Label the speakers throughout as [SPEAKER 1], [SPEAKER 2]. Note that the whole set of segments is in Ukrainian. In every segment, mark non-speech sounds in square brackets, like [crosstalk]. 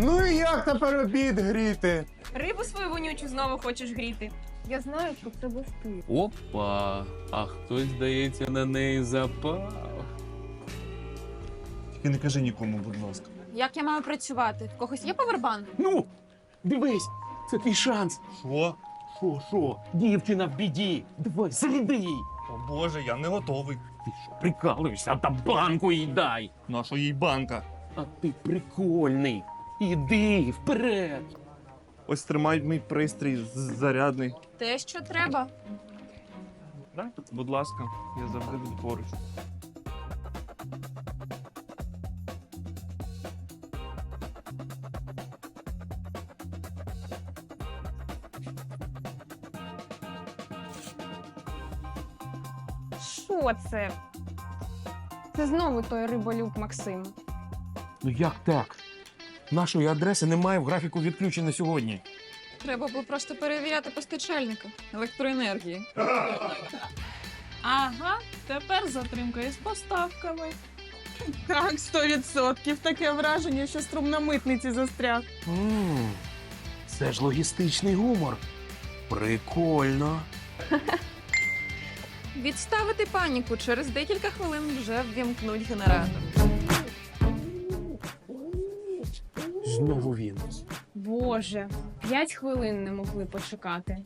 [SPEAKER 1] Ну і як тепер обід гріти?
[SPEAKER 2] Рибу свою вонючу знову хочеш гріти.
[SPEAKER 3] Я знаю, що це без ти.
[SPEAKER 4] Опа, а хтось, здається, на неї запав.
[SPEAKER 1] Тільки не кажи нікому, будь ласка.
[SPEAKER 2] Як я маю працювати? В когось є повербанк?
[SPEAKER 5] Ну, дивись, це твій шанс.
[SPEAKER 1] Що?
[SPEAKER 5] Що, що? Дівчина в біді. Давай, заряди їй.
[SPEAKER 1] О Боже, я не готовий.
[SPEAKER 5] Ти що, прикалуєшся, та банку їй дай.
[SPEAKER 1] Наша їй банка.
[SPEAKER 5] А ти прикольний. Іди вперед.
[SPEAKER 1] Ось тримай мій пристрій зарядний.
[SPEAKER 2] Те, що треба.
[SPEAKER 1] Так, будь ласка, я завжди буду поруч.
[SPEAKER 3] Що це? Це знову той риболюб Максим.
[SPEAKER 5] Ну як так? Нашої адреси немає в графіку відключень на сьогодні.
[SPEAKER 2] Треба було просто перевіряти постачальника електроенергії. [laughs] Ага, тепер затримка із поставками.
[SPEAKER 6] Так, сто відсотків. Таке враження, що струм на митниці застряг.
[SPEAKER 5] м це ж логістичний гумор. Прикольно. [laughs]
[SPEAKER 2] Відставити паніку. Через декілька хвилин вже ввімкнуть генератор.
[SPEAKER 5] Знову він.
[SPEAKER 3] Боже, п'ять хвилин не могли почекати.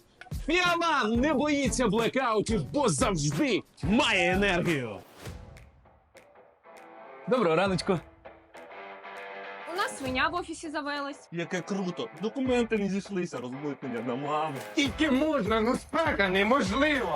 [SPEAKER 5] Фіаман не боїться блекаутів, бо завжди має енергію. Доброго раночку.
[SPEAKER 2] У нас свиня в офісі завелась.
[SPEAKER 1] Яке круто! Документи не зійшлися, розмитнення на маму.
[SPEAKER 5] Тільки можна, ну спека неможливо.